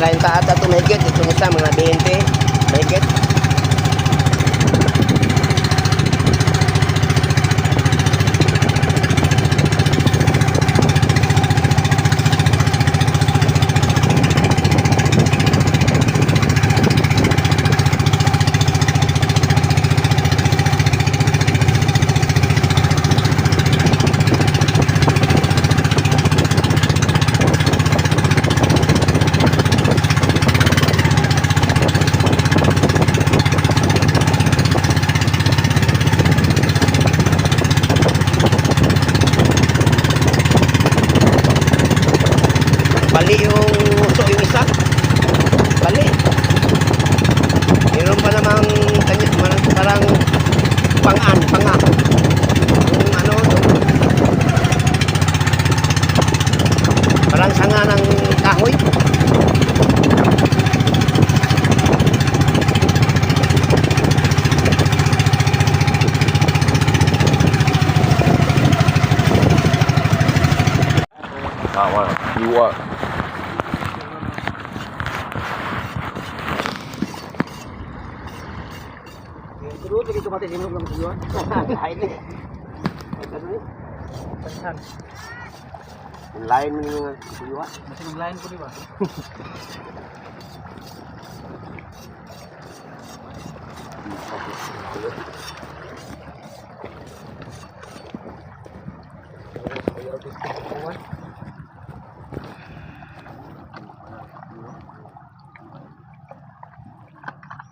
30 ata ito may get. Itong isa mga 20 may. Bali yung uso yung isa. Bali. Meron pa namang kanya, parang, pangan, panga. Yung ano, parang sanga ng kahoy. Tawa, iwa. Terus sini belum tujuan. Ini. Lain yung tujuan. Masih ng line ko di ba?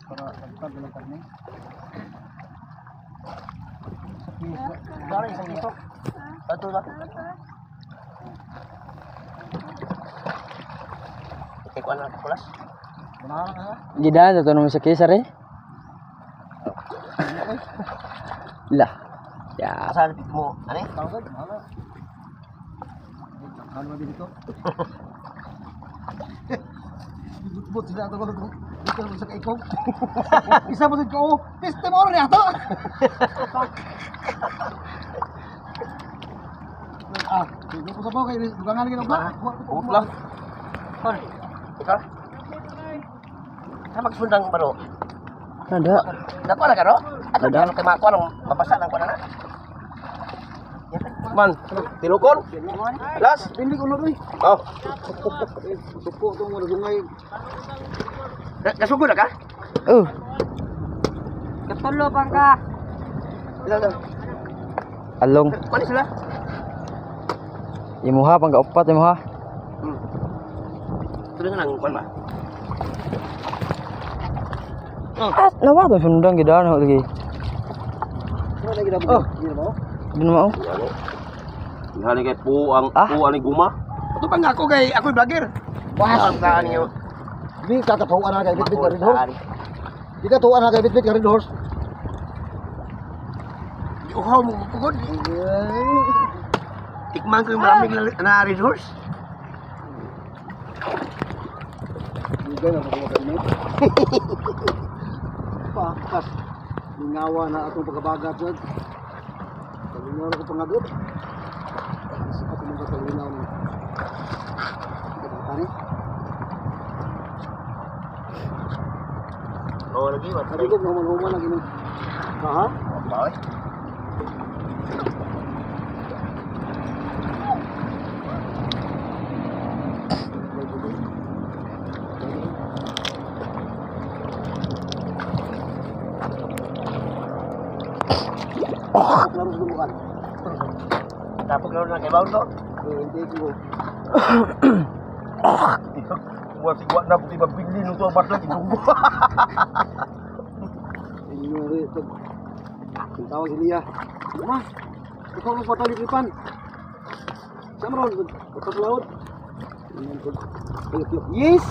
Para pagpag ng karne. Satu lah. Ikaw anak kulas. Ito naman sa kisar eh. Lah. Ya. Asal mo, ano? Tawag, hala. Ano ba dito? But sila ato ko dito sa ikaw. Isa mo din ko. Piste mo rin ato. Ah, dito ko sa po kay dugangan lagi ba? Utlah. Hol. Ikaw? Sa magsundang baro. Ada. Dako na karo? Ato Ada. ano kay mako nang mabasa nang kuno na. Man, tilukon. Las. Hindi ko rin. Oh, Suko to mo dungay. nasugod na ka? Oh. Katulo pang ka. Ilan Along. Kuan sila? Imuha pang kaupat imuha. Hmm. Tuloy nang kuan ba? Ah, nawa to sundang gidaan ho lagi. Ano lagi na Oh. Hindi mo. Di na Hali kay po ang Ah? po ani guma. Ito pa nga ako kay ako'y vlogger. Wah, ang taan niyo. Di kakatuan na kay bitbit ka rin horse. Di ka tuan na kay bitbit ka rin horse. Uhaw mo pugod. Tikman ko yung maraming na, na red horse. Di ka na mga kami. Pakas. Lingawa na atong pagkabagat dyan. Kalinaw na ko pangagot. Oh, lagi? Sabi ko, human-human lagi nung... Ha? Bawal. Laro sa dumukan. Tapos laro na kay Baul to. Eh, hindi ko. Wa sigwa na puti babili no to batla igunggo. Inyo rin. Ang tawag si Lia. Ma, ikaw mo patali lipan. Siya mo ron, kapag laot. Yes!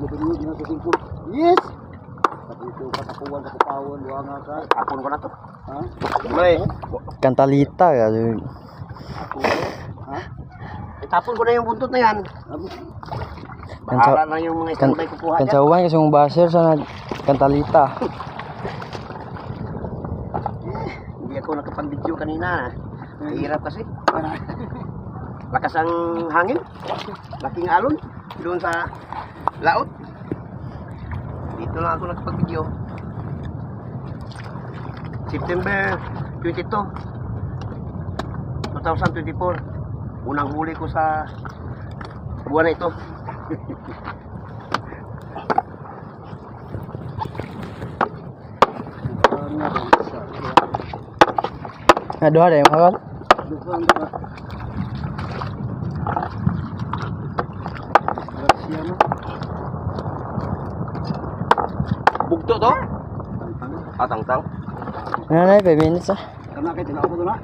Nabinyo din sa singko. Yes! Sabi ko, katakuan, katakuan, luwanga ka. Apon ko na to. Ha? May. Kantalita ya. Ako, ha? Itapon ko na yung buntot na yan. Bahala na yung mga Kan standby kukuha dyan. Kansauban kasi mong baser sa kantalita. Hindi ako nakapag-video kanina. Hirap kasi. Lakas ang hangin. Laking alon. Doon sa laot. Ito lang ako nagpag-video. September 22, 2024. Unang huli ko sa buwan na ito. Ano na Nah, dua ada yang makan. Na. Bugto to? Atang-tang. Nah, nah, 5 minutes ah. Kana kay tinao ko na.